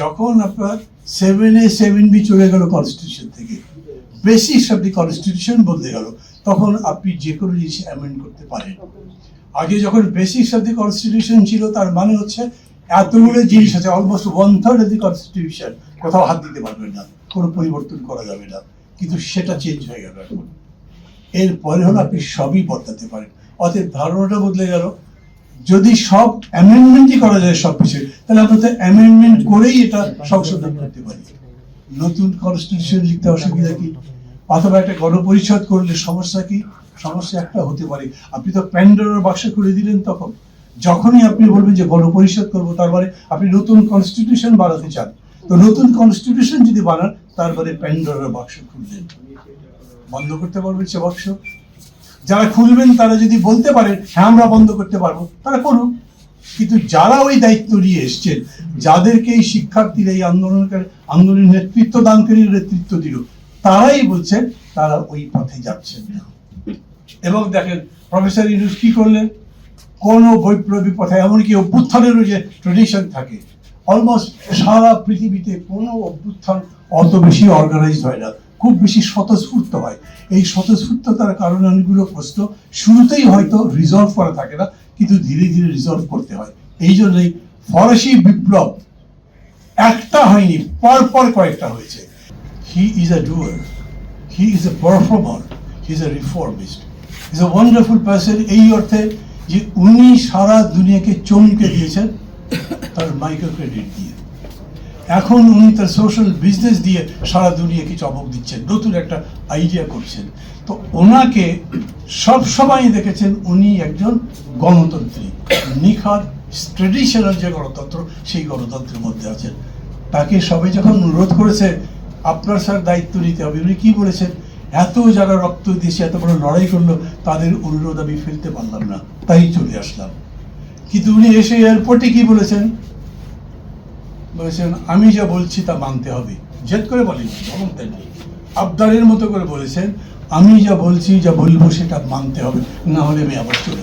যখন আপনার সেভেন এ seven B চলে গেল কনস্টিটিউশন থেকে বেসিক্স অফ দি কনস্টিটিউশন বলতে গেল, তখন আপনি যে কোনো জিনিস অ্যামেন্ড করতে পারেন। আগে যখন বেসিক্স অফ দি কনস্টিটিউশন ছিল, তার মানে হচ্ছে এতগুলো জিনিস আছে almost one third of the constitution কোথাও হাত দিতে পারবেন না, কোনো পরিবর্তন করা যাবে না, কিন্তু সেটা চেঞ্জ হয়ে গেল এখন। এরপরে হলো আপনি সবই বদলাতে পারেন। অতএব ধারণাটা বদলে গেল যদি সব অ্যামেন্ডমেন্টই করা যায় সব কিছু তাহলে আমরা তো অ্যামেন্ডমেন্ট করেই এটা সংশোধন করতে পারি। নতুন কনস্টিটিউশন লিখতে অসুবিধা কি? অথবা একটা গণপরিষদ করলে সমস্যা কি? সমস্যা একটা হতে পারে। আপনি তো প্যান্ডোরার বাক্স করে দিলেন তখন। যখনই আপনি বলবেন যে গণপরিষদ করব তার মানে আপনি নতুন কনস্টিটিউশন বানাতে চান। তো নতুন কনস্টিটিউশন যদি বানান, তারপরে প্যান্ডোরার বাক্স খুললেন বন্ধ করতে পারবেন সে বাক্স যারা খুলবেন, তারা যদি বলতে পারেন হ্যাঁ আমরা বন্ধ করতে পারব, তারা করুন কিন্তু যারা ওই দায়িত্ব নিয়ে এসছেন, যাদেরকে এই শিক্ষার্থীরা, এই আন্দোলনকারী, আন্দোলনের নেতৃত্ব দানকারী নেতৃত্ব দিল, তারাই বলছেন, তারা ওই পথে যাচ্ছেন না। এবং দেখেন, প্রফেসর ইউনুস কি করলেন? কোন বৈপ্লবিক পথে, এমনকি অভ্যুত্থানেরও যে ট্রেডিশন থাকে অলমোস্ট সারা পৃথিবীতে কোনো অভ্যুত্থান অত বেশি অর্গানাইজড হয় না। খুব বেশি স্বতঃস্ফূর্ত হয়। এই স্বতঃস্ফূর্ততার কারণে অনেকগুলো প্রশ্ন শুরুতেই হয়তো রিজলভ করা থাকে না, কিন্তু ধীরে ধীরে রিজলভ করতে হয়। এই জন্যই ফরাসি বিপ্লব একটা হয়নি পর পর কয়েকটা হয়েছে। He is a doer he is a performer he is a reformist is a wonderful person এই অর্থে যে উনি সারা দুনিয়াকে চমকে দিয়েছেন, তার মাইক্রো ক্রেডিট দিয়ে। এখন উনি তার সোশ্যাল বিজনেস দিয়ে সারা দুনিয়াকে চমক দিচ্ছেন, নতুন একটা আইডিয়া করছেন। তো ওনাকে সব সময় দেখেছেন উনি একজন গণতন্ত্রী। নিখাত ট্রেডিশনাল যে গণতন্ত্র, সেই গণতন্ত্রের মধ্যে আছেন। তাকে সবাই যখন অনুরোধ করেছে, আপনার স্যার দায়িত্ব নিতে হবে। উনি কি বলেছেন? এত যারা রক্ত দিয়েছে, এত বড় লড়াই করল, তাদের অনুরোধ আমি ফেলতে পারলাম না। তাই চলে আসলাম। কিন্তু উনি এসে এয়ারপোর্টে কি বলেছেন? বলেছেন, আমি যা বলছি তা মানতে হবে। জেদ করে বলেন দেননি আবদারের মতো করে বলেছেন, আমি যা বলছি, যা বলব সেটা মানতে হবে, না হলে আমি আবার চলে